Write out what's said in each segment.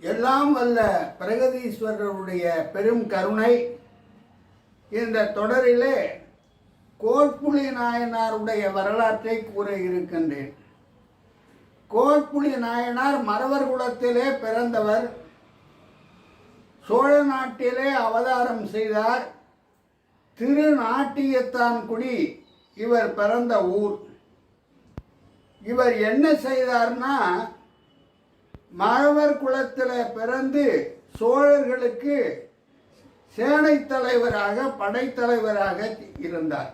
எல்லாம் வல்ல பிரகதீஸ்வரருடைய பெரும் கருணை இந்த தொடரிலே கோட்புலி நாயனாருடைய வரலாற்றை கூற இருக்கின்றேன். கோட்புலி நாயனார் மறவர் குலத்திலே பிறந்தவர். சோழ நாட்டிலே அவதாரம் செய்தார். திருநாட்டியத்தான்குடி இவர் பிறந்த ஊர். இவர் என்ன செய்தார்னா மாணவர் குலத்தில் பிறந்து சோழர்களுக்கு சேனை தலைவராக படைத்தலைவராக இருந்தார்.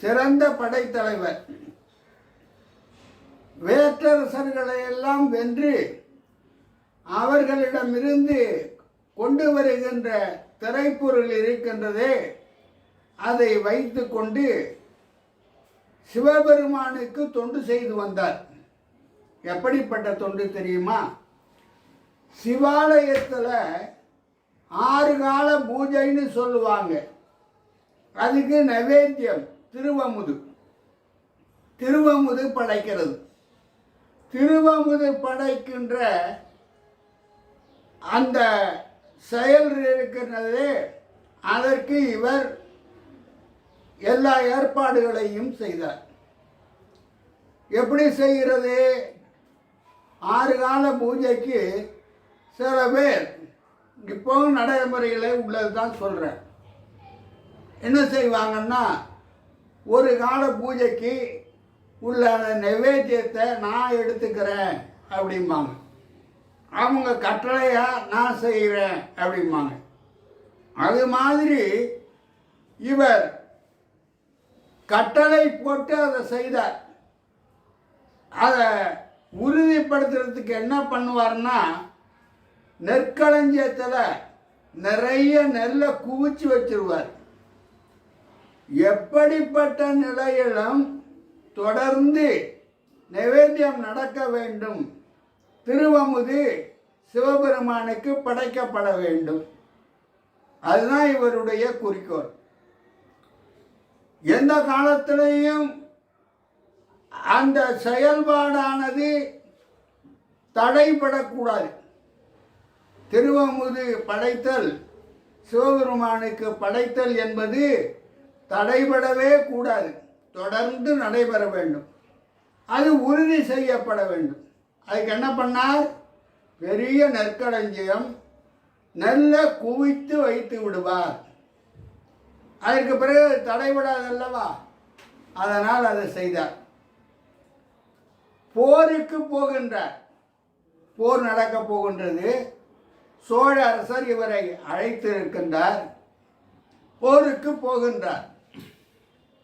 சிறந்த படைத்தலைவர் வேற்றரசர்களை எல்லாம் வென்று அவர்களிடமிருந்து கொண்டு வருகின்ற திரைப்பொருள் இருக்கின்றதே அதை வைத்துக்கொண்டு சிவபெருமானுக்கு தொண்டு செய்து வந்தார். எப்படிப்பட்ட தொண்டு தெரியுமா? சிவாலயத்தில் ஆறு கால பூஜைன்னு சொல்லுவாங்க. அதுக்கு நைவேத்தியம் திருவமுது. திருவமுது படைக்கிறது. திருவமுது படைக்கின்ற அந்த செயல் இருக்கிறது அதற்கு இவர் எல்லா ஏற்பாடுகளையும் செய்தார். எப்படி செய்கிறது? ஆறு கால பூஜைக்கு சில பேர் இப்போவும் நடைமுறையில் உள்ளது தான் சொல்கிறேன் என்ன செய்வாங்கன்னா ஒரு கால பூஜைக்கு உள்ள அந்த நைவேத்தியத்தை நான் எடுத்துக்கிறேன் அப்படிம்பாங்க. அவங்க கட்டளையாக நான் செய்கிறேன் அப்படிம்பாங்க. அது மாதிரி இவர் கட்டளை போட்டு அதை செய்தார். அதை உறுதிப்படுத்துறதுக்கு என்ன பண்ணுவார்னா நெற்களஞ்சியத்தில் நிறைய நெல்லை குவிச்சு வச்சிருவார். எப்படிப்பட்ட நிலையிலும் தொடர்ந்து நைவேத்தியம் நடக்க வேண்டும். திருவமுது சிவபெருமானுக்கு படைக்கப்பட வேண்டும். அதுதான் இவருடைய குறிக்கோள். எந்த காலத்திலையும் அந்த செயல்பாடானது தடைபடக்கூடாது. திருவமுது படைத்தல் சிவபெருமானுக்கு படைத்தல் என்பது தடைபடவே கூடாது. தொடர்ந்து நடைபெற வேண்டும். அது உறுதி செய்யப்பட வேண்டும். அதுக்கு என்ன பண்ணார்? பெரிய நெற்களஞ்சியம் நல்ல குவித்து வைத்து விடுவார். அதற்கு பிறகு தடைபடாது அல்லவா அதனால் அதை செய்தார். போருக்கு போகின்றார். போர் நடக்க போகின்றது. சோழ அரசர் இவரை அழைத்திருக்கின்றார். போருக்கு போகின்றார்.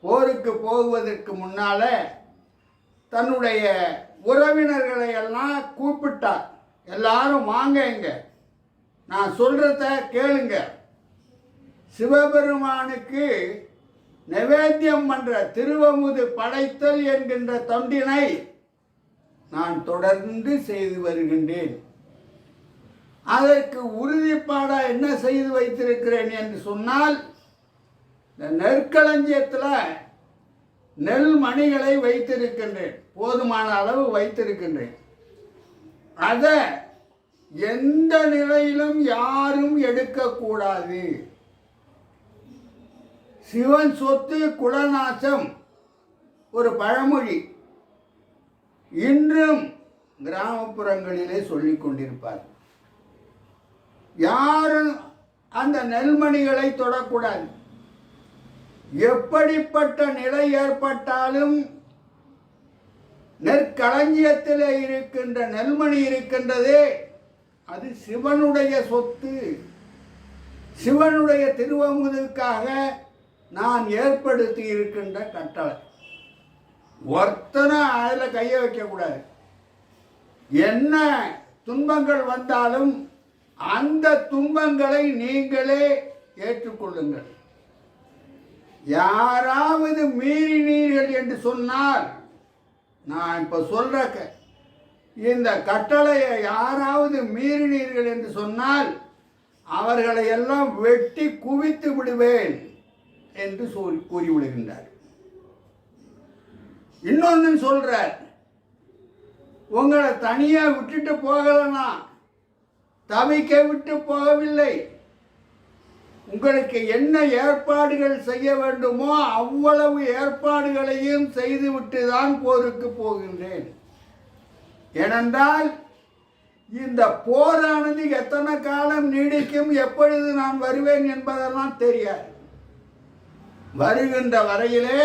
போருக்கு போகுவதற்கு முன்னால தன்னுடைய உறவினர்களை எல்லாம் கூப்பிட்டார். எல்லாரும் வாங்க இங்க. நான் சொல்றத கேளுங்க. சிவபெருமானுக்கு நைவேத்தியம் பண்ற திருவமுது படைத்தல் என்கின்ற தொண்டினை நான் தொடர்ந்து செய்து வருகின்றேன். அதற்கு உறுதிப்பாடாக என்ன செய்து வைத்திருக்கிறேன் என்று சொன்னால் இந்த நெற்களஞ்சியத்தில் நெல் மணிகளை வைத்திருக்கின்றேன். போதுமான அளவு வைத்திருக்கின்றேன். அதை எந்த நிலையிலும் யாரும் எடுக்கக்கூடாது. சிவன் சொத்து குலநாசம் ஒரு பழமொழி. இன்றும் கிராமப்புறங்களிலே சொல்லிக் கொண்டிருப்பார் யாரும் அந்த நெல்மணிகளை தொடக்கூடாது. எப்படிப்பட்ட நிலை ஏற்பட்டாலும் நெற்களஞ்சியத்தில் இருக்கின்ற நெல்மணி இருக்கின்றதே அது சிவனுடைய சொத்து. சிவனுடைய திருவமுதுக்காக நான் ஏற்படுத்தி இருக்கின்ற கட்டளை. ஒருத்தனை அதில் கையை வைக்கக்கூடாது என்ன துன்பங்கள் வந்தாலும் அந்த துன்பங்களை நீங்களே ஏற்றுக்கொள்ளுங்கள். யாராவது மீறினீர்கள் என்று சொன்னால் நான் இப்போ சொல்ற இந்த கட்டளையை யாராவது மீறினீர்கள் என்று சொன்னால் அவர்களை எல்லாம் வெட்டி குவித்து விடுவேன் என்று சொல் கூறிவிடுகின்றார் இன்னொன்னு சொல்கிறார் உங்களை தனியாக விட்டுட்டு போகலைன்னா தவிக்க விட்டு போகவில்லை. உங்களுக்கு என்ன ஏற்பாடுகள் செய்ய வேண்டுமோ அவ்வளவு ஏற்பாடுகளையும் செய்துவிட்டு தான் போருக்கு போகின்றேன். ஏனென்றால் இந்த போரானது எத்தனை காலம் நீடிக்கும் எப்பொழுது நான் வருவேன் என்பதெல்லாம் தெரியாது. வருகின்ற வரையிலே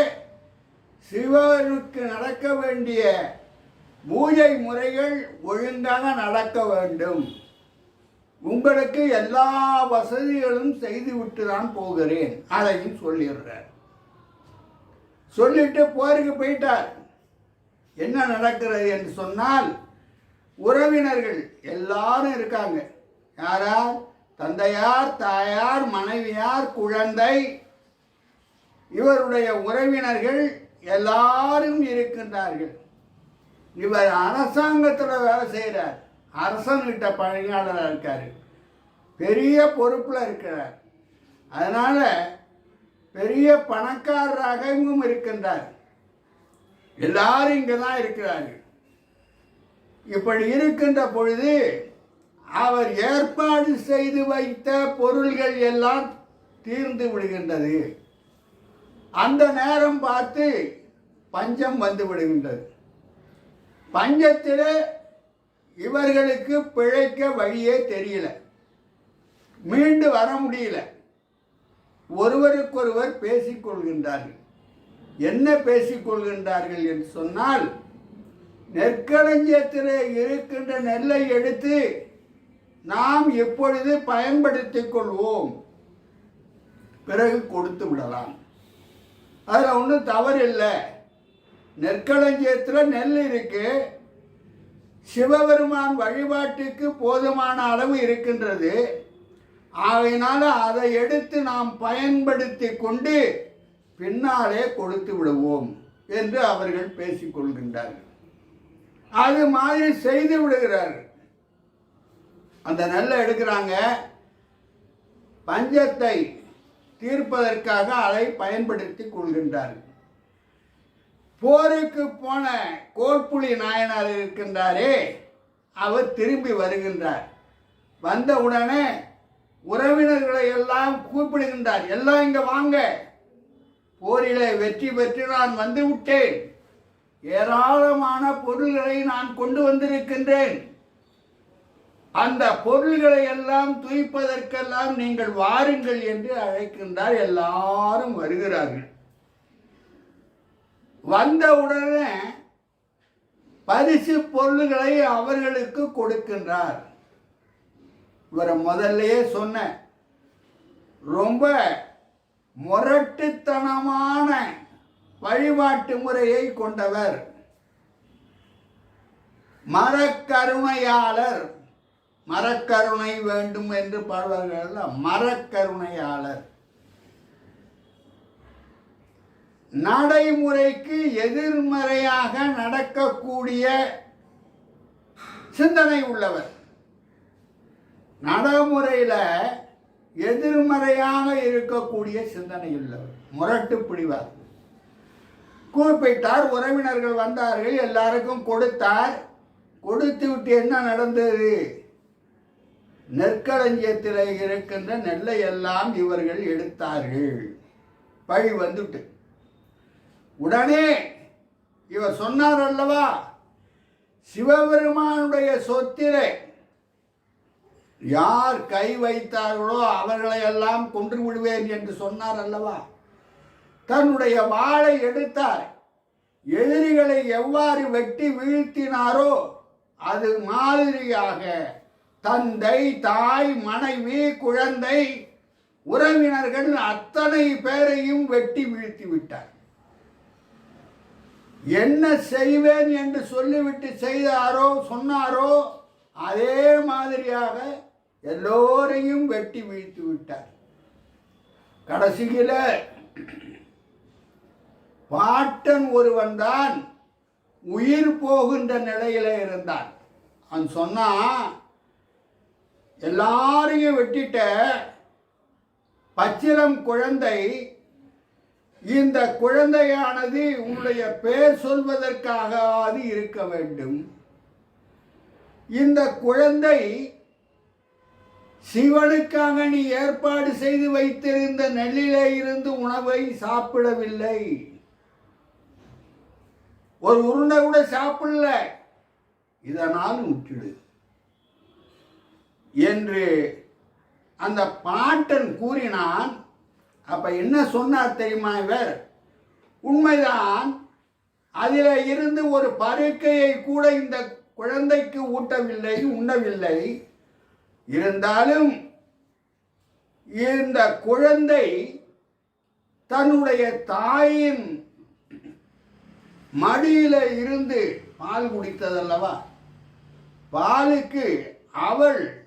சிவனுக்கு நடக்க வேண்டிய பூஜை முறைகள் ஒழுங்காக நடக்க வேண்டும். உங்களுக்கு எல்லா வசதிகளும் செய்துவிட்டு தான் போகிறேன் அதையும் சொல்லிடுறார். சொல்லிட்டு போருக்கு போயிட்டார். என்ன நடக்கிறது என்று சொன்னால் உறவினர்கள் எல்லாரும் இருக்காங்க. யாரார் தந்தையார் தாயார் மனைவியார் குழந்தை. இவருடைய உறவினர்கள் எல்லாரும் இருக்கின்றார்கள். இவர் அரசாங்கத்தில் வேலை செய்கிறார் அரசன்கிட்ட பணியாளராக இருக்கார். பெரிய பொறுப்பில் இருக்கிறார். அதனால் பெரிய பணக்காரராகவும் இருக்கின்றார். எல்லாரும் இங்கே தான் இருக்கிறார்கள். இப்படி இருக்கின்ற பொழுது அவர் ஏற்பாடு செய்து வைத்த பொருள்கள் எல்லாம் தீர்ந்து விடுகின்றது. அந்த நேரம் பார்த்து பஞ்சம் வந்து விடுகின்றது. பஞ்சத்தில் இவர்களுக்கு பிழைக்க வழியே தெரியல. மீண்டு வர முடியல. ஒருவருக்கொருவர் பேசிக்கொள்கின்றார்கள். என்ன பேசிக்கொள்கின்றார்கள் என்று சொன்னால் நெற்களஞ்சியத்தில் இருக்கின்ற நெல்லை எடுத்து நாம் எப்பொழுது பயன்படுத்திக் கொள்வோம்? பிறகு கொடுத்து விடலாம். அதில் ஒன்றும் தவறு இல்லை. நெற்களஞ்சியத்தில் நெல் இருக்கு. சிவபெருமான் வழிபாட்டுக்கு போதுமான அளவு இருக்கின்றது. ஆகையினால அதை எடுத்து நாம் பயன்படுத்தி கொண்டு பின்னாலே கொடுத்து விடுவோம் என்று அவர்கள் பேசிக்கொள்கின்றார்கள் அது மாதிரி செய்து விடுகிறார்கள் அந்த நெல்லை எடுக்கிறாங்க. பஞ்சத்தை தீர்ப்பதற்காக அதை பயன்படுத்தி கொள்கின்றார்கள். போருக்கு போன கோட்புலி நாயனார் இருக்கின்றாரே அவர் திரும்பி வருகின்றார். வந்த உடனே உறவினர்களை எல்லாம் கூப்பிடுகின்றார். எல்லாம் இங்கே வாங்க. போரிலே வெற்றி பெற்று நான் வந்து விட்டேன். ஏராளமான பொருள்களை நான் கொண்டு வந்திருக்கின்றேன். அந்த பொருள்களை எல்லாம் துய்ப்பதற்கெல்லாம் நீங்கள் வாருங்கள் என்று அழைக்கின்றார். எல்லாரும் வருகிறார்கள். வந்தவுடனே பரிசு பொருள்களை அவர்களுக்கு கொடுக்கின்றார். இவரை முதல்லயே சொன்ன ரொம்ப முரட்டுத்தனமான வழிபாட்டு முறையை கொண்டவர் மரக்கருமையாளர் மரக்கருணை வேண்டும் என்று பாடுவார்கள் மரக்கருணையாளர். நடைமுறைக்கு எதிர்மறையாக நடக்கக்கூடிய சிந்தனை உள்ளவர். நடைமுறையில் எதிர்மறையாக இருக்கக்கூடிய சிந்தனை உள்ளவர். முரட்டு பிடிவார் கூப்பிட்டார் உறவினர்கள் வந்தார்கள் எல்லாருக்கும் கொடுத்தார். கொடுத்து விட்டு என்ன நடந்தது? நெற்களஞ்சியத்தில் இருக்கின்ற நெல்லை எல்லாம் இவர்கள் எடுத்தார்கள். பழி வந்துட்டு. உடனே இவர் சொன்னார் அல்லவா சிவபெருமானுடைய சொத்திலே யார் கை வைத்தார்களோ அவர்களை எல்லாம் கொன்று விடுவேன் என்று சொன்னார் அல்லவா. தன்னுடைய வாளை எடுத்தார். எதிரிகளை எவ்வாறு வெட்டி வீழ்த்தினாரோ அது மாதிரியாக தந்தை தாய் மனைவி குழந்தை உறவினர்கள் அத்தனை பேரையும் வெட்டி வீழ்த்தி விட்டார். என்ன செய்வேன் என்று சொல்லிவிட்டு செய்தாரோ சொன்னாரோ அதே மாதிரியாக எல்லோரையும் வெட்டி வீழ்த்தி விட்டார். கடைசியில் பாட்டன் ஒருவன் தான் உயிர் போகின்ற நிலையில இருந்தான். அவன் சொன்னான் எல்லாரையும் வெட்டிட்ட பச்சிலம் குழந்தை இந்த குழந்தையானது உன்னுடைய பேர் சொல்வதற்காகவாது இருக்க வேண்டும். இந்த குழந்தை சிவனுக்காக நீ ஏற்பாடு செய்து வைத்திருந்த நெல்லிலே இருந்து உணவை சாப்பிடவில்லை. ஒரு உருண்டை கூட சாப்பிடல. இதனால் விட்டுடு என்று அந்த பாட்டன் கூறினான். அப்ப என்ன சொன்னார் தெரியுமா இவர்? உண்மைதான் அதில் இருந்து ஒரு பருக்கையை கூட இந்த குழந்தைக்கு ஊட்டவில்லை உண்ணவில்லை. இருந்தாலும் இந்த குழந்தை தன்னுடைய தாயின் மடியில இருந்து பால் குடித்ததல்லவா? பாலுக்கு அவள்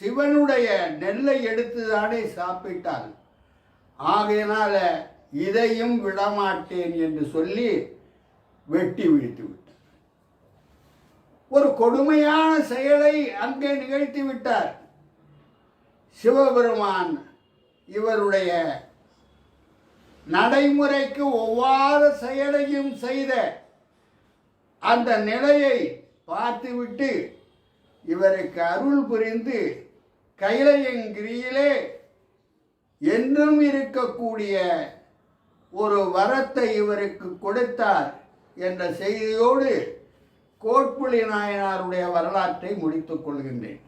சிவனுடைய நெல்லை எடுத்துதானே சாப்பிட்டாள். ஆகையினால இதையும் விடமாட்டேன் என்று சொல்லி வெட்டி விழித்து விட்டார். ஒரு கொடுமையான செயலை அங்கே நிகழ்த்தி விட்டார். சிவபெருமான் இவருடைய நடைமுறைக்கு ஒவ்வாத செயலையும் செய்த அந்த நிலையை பார்த்துவிட்டு இவருக்கு அருள் புரிந்து கைலையங்கிரியிலே என்றும் இருக்கக்கூடிய ஒரு வரத்தை இவருக்கு கொடுத்தார் என்ற செய்தியோடு கோட்புலி நாயனாருடைய வரலாற்றை முடித்துக் கொள்கின்றேன்.